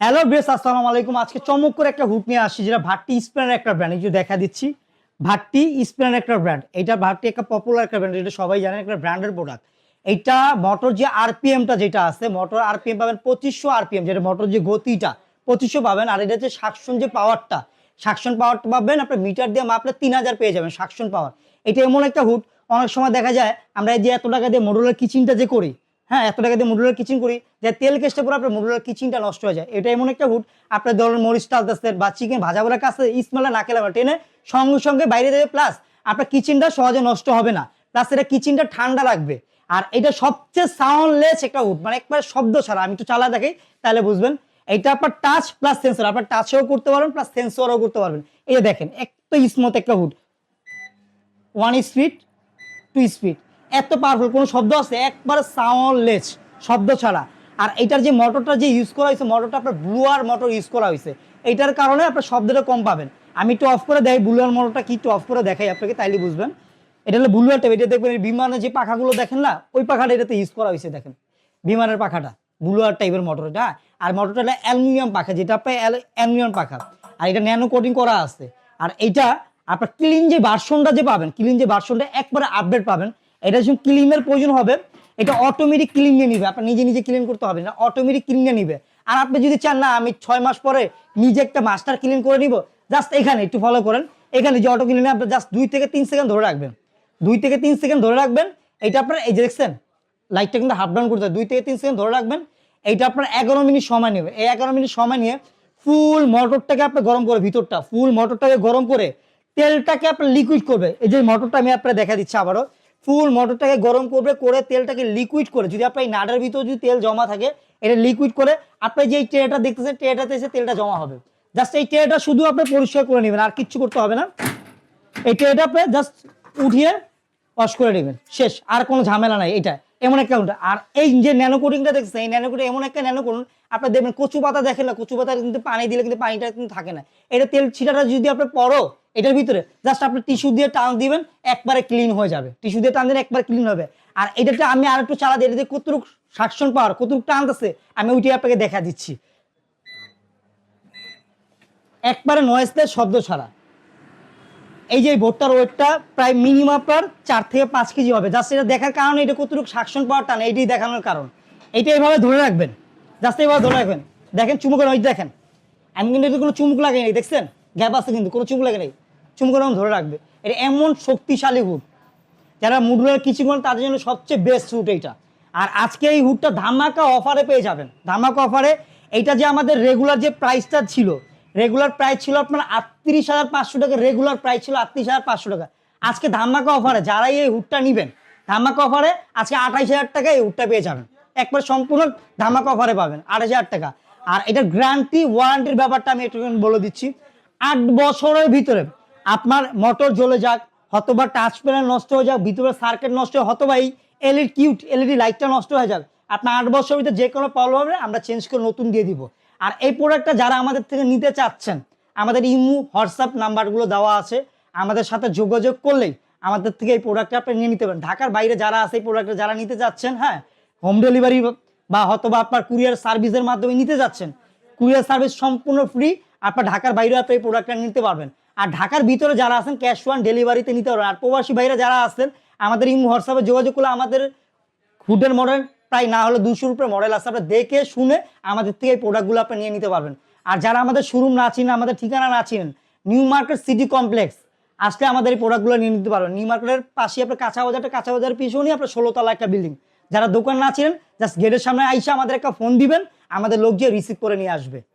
Hello base আসসালামু আলাইকুম। আজকে চমক করে একটা হুট নিয়ে আসছি, যেটা ভাট্টি স্পেনের একটা ব্র্যান্ড এই যে দেখা দিচ্ছি, ভাট্টি স্পেনের একটা ব্র্যান্ড এটা ভাট্টি একটা পপুলার একটা ব্র্যান্ড এটা সবাই জানেন, একটা ব্র্যান্ডের প্রোডাক্ট এইটা মোটর যে আরপিএমটা যেটা আছে মোটর আরপিএম পাবেন পঁচিশশো আরপিএম যেটা মোটর যে গতিটা, পঁচিশশো পাবেন। আর এটা হচ্ছে সাকশন যে পাওয়ারটা সাকশন পাওয়ারটা পাবেন, আপনার মিটার দিয়ে মাপলে তিন হাজার পেয়ে যাবেন সাকশন পাওয়ার এটা এমন একটা হুট অনেক সময় দেখা যায়, আমরা এই যে এত টাকা দিয়ে মডুলার কিচেনটা যে করি হ্যাঁ এত টাকা দিয়ে মডুলার কিচেন করি যে তেল কেসটা পরে আপনার মডুলার কিচেনটা নষ্ট হয়ে যায়। এটা এমন একটা হুট। আপনার ধরুন মরিচ টালতেছেন বা চিকেন ভাজা বলে কাছে ইসমালা না খেলে টেনে সঙ্গে সঙ্গে বাইরে দেবে। প্লাস আপনার কিচেনটা সহজে নষ্ট হবে না। প্লাস এটা কিচেনটা ঠান্ডা রাখবে আর এটা সবচেয়ে সাউন্ডলেস একটা হুট। মানে একবার শব্দ ছাড়া। আমি একটু চালা দেখাই, তাহলে বুঝবেন। এটা আপনার টাচ প্লাস সেন্সর আপনার টাচেও করতে পারবেন প্লাস সেন্সরও করতে পারবেন। এই দেখেন, একটু স্মুথ একটা hood one speed two speed এত পাওয়ারফুল কোনো শব্দ আছে? একবার সাউন্ডলেস শব্দ ছাড়া। আর এটার যে মোটরটা যে ইউজ করা হয়েছে মোটরটা আপনার ব্লুয়ার মোটর ইউজ করা হয়েছে। এইটার কারণে আপনার শব্দটা কম পাবেন। আমি একটু অফ করে দেখাই ব্লুয়ার মোটরটা কি একটু অফ করে দেখাই আপনাকে, তাইলে বুঝবেন। এটা হলো ব্লুয়ার টাইপ এটা দেখবেন বিমানের যে পাখাগুলো দেখেন না, ওই পাখাটা এটাতে ইউজ করা হয়েছে, দেখেন। বিমানের পাখাটা ব্লুয়ার টাইপের মোটর এটা। আর মোটরটা হলো অ্যালুমিনিয়াম পাখা, যেটা আপনার অ্যালুমিনিয়াম পাখা। আর এটা ন্যানো কোটিং করা আছে। আর এটা আপনার ক্লিন যে ভার্সনটা যে পাবেন ক্লিন যে ভার্সনটা একবারে আপডেট পাবেন। এটা যখন ক্লিনের প্রয়োজন হবে, এটা অটোমেটিক ক্লিন নিয়ে নিবে। আপনার নিজে নিজে ক্লিন করতে হবে না অটোমেটিক ক্লিন নিয়ে নিবে। আর আপনি যদি চান না, আমি ছয় মাস পরে নিজে একটা মাস্টার ক্লিন করে নিব জাস্ট এখানে একটু ফলো করেন। এখানে যে অটো ক্লিনে আপনি জাস্ট দুই থেকে তিন সেকেন্ড ধরে রাখবেন। দুই থেকে তিন সেকেন্ড ধরে রাখবেন, এটা আপনার, এই যে দেখছেন লাইটটা কিন্তু হাফ ডাউন করতে হবে দুই থেকে তিন সেকেন্ড ধরে রাখবেন এইটা আপনার এগারো মিনিট সময় নেবে। এই এগারো মিনিট সময় নিয়ে ফুল মোটরটাকে আপনি গরম করে, ভিতরটা ফুল মোটরটাকে গরম করে তেলটাকে আপনার লিকুইড করবে। এই যে মোটরটা আমি আপনার দেখা দিচ্ছি আবারও। ফুল মোটরটাকে গরম করবে, করে তেলটাকে লিকুইড করে। যদি আপনার এই নাডার ভিতরে যদি তেল জমা থাকে, এটা লিকুইড করে আপনি যে ট্রেটা দেখতেছেন ট্রেটাতে এসে তেলটা জমা হবে। জাস্ট এই ট্রেটা শুধু আপনি পরিষ্কার করে নেবেন, আর কিচ্ছু করতে হবে না। এই ট্রেটা আপনি জাস্ট উঠিয়ে ওয়াশ করে নেবেন। শেষ, আর কোনো ঝামেলা নাই এটা। এমন একটা আর এই যে ন্যানো কোটিংটা দেখছেন এই ন্যানো কোটিং এমন একটা ন্যানো করুন আপনার দেখবেন কচু পাতা দেখেন না কচু পাতা কিন্তু পানি দিলে কিন্তু পানিটা কিন্তু থাকে না। এটা তেল ছিটাটা যদি আপনি পরো এটার ভিতরে জাস্ট আপনি টিস্যু দিয়ে টান দিবেন, একবারে ক্লিন হয়ে যাবে। টিস্যু দিয়ে টান দিলে একবারে ক্লিন হবে। আর এটাতে আমি আর একটু চালা দিই এটা দিয়ে কতটুক সাকশন পাওয়ার কতটুক টানতেছে আমি ওইটি আপনাকে দেখা দিচ্ছি। একবারে নয়েসলেস শব্দ ছাড়া। এই যে ভোটটার ওয়েটটা প্রায় মিনিমাম আপনার চার থেকে পাঁচ কেজি হবে। জাস্ট এটা দেখার কারণে এটা কতটুকু সাকশন পাওয়ার টান এইটাই দেখানোর কারণ। এইটা এইভাবে ধরে রাখবেন। জাস্ট এইভাবে ধরে রাখবেন। দেখেন চুমুকের ওই দেখেন। আমি কিন্তু কোনো চুমুক লাগে নেই দেখছেন? গ্যাপ আছে কিন্তু, কোনো চুমুক লাগে নেই। চুমুকের এরকম ধরে রাখবে। এটা এমন শক্তিশালী হুড। যারা মুডুলার কিছু করেন, তাদের জন্য সবচেয়ে বেস্ট হুড এইটা। আর আজকে এই হুডটা ধামাকা অফারে পেয়ে যাবেন। ধামাকা অফারে এইটা যে আমাদের রেগুলার যে প্রাইসটা ছিল রেগুলার প্রাইস ছিল আপনার আটত্রিশ হাজার পাঁচশো টাকা রেগুলার প্রাইস ছিল আটত্রিশ হাজার পাঁচশো টাকা। আজকে ধামাকা অফারে যারাই এই হুডটা নেবেন, ধামাকা অফারে আজকে আঠাইশ হাজার টাকা এই হুডটা পেয়ে যাবেন। একবার সম্পূর্ণ ধামাকা অফারে পাবেন আঠাশ হাজার টাকা। আর এটা গ্যারান্টি ওয়ারেন্টির ব্যাপারটা আমি একটু বলে দিচ্ছি। আট বছরের ভিতরে আপনার মোটর জ্বলে যাক হতবা টাচ প্যানেল নষ্ট হয়ে যাক, ভিতরে সার্কিট নষ্ট হয় হতবা এই এলইডি কিউট এলইডি লাইটটা নষ্ট হয়ে যাক। আপনার আট বছর ভিতরে যে কোনো প্রবলেম হবে, আমরা চেঞ্জ করে নতুন দিয়ে দিব। আর এই প্রোডাক্টটা যারা আমাদের থেকে নিতে চাচ্ছেন, আমাদের ইমু, হোয়াটসঅ্যাপ নাম্বারগুলো দেওয়া আছে, আমাদের সাথে যোগাযোগ করলেই আমাদের থেকে এই প্রোডাক্টটা আপনি নিয়ে নিতে পারেন। ঢাকার বাইরে যারা আছে এই প্রোডাক্টটা যারা নিতে চাচ্ছেন হ্যাঁ হোম ডেলিভারি বা হয়তোবা আপনার কুরিয়ার সার্ভিসের মাধ্যমে নিতে যাচ্ছেন কুরিয়ার সার্ভিস সম্পূর্ণ ফ্রি আপনার ঢাকার বাইরে আপনি এই প্রোডাক্টটা নিতে পারবেন। আর ঢাকার ভিতরে যারা আছেন ক্যাশ ওয়ান ডেলিভারিতে নিতে পারবেন। আর প্রবাসী ভাইরা যারা আছেন, আমাদের ইমু হোয়াটসঅ্যাপে যোগাযোগ করলে আমাদের হুডের মডেল প্রায় না হলে দুশো উপরে মডেল আছে। আপনারা দেখে শুনে আমাদের থেকে এই প্রোডাক্টগুলো আপনি নিয়ে নিতে পারবেন। আর যারা আমাদের শোরুম না চিনেন, আমাদের ঠিকানা না চিনেন নিউ মার্কেট সিটি কমপ্লেক্স আসলে আমাদের এই প্রোডাক্টগুলো নিয়ে নিতে পারবেন। নিউ মার্কেটের পাশে আপনার কাঁচা বাজারটা, কাঁচা বাজারের পিছনেই আপনার ষোলোতলা একটা বিল্ডিং যারা দোকান না চিনেন জাস্ট গেটের সামনে আইসা আমাদের একটা ফোন দিবেন, আমাদের লোক গিয়ে রিসিভ করে নিয়ে আসবে।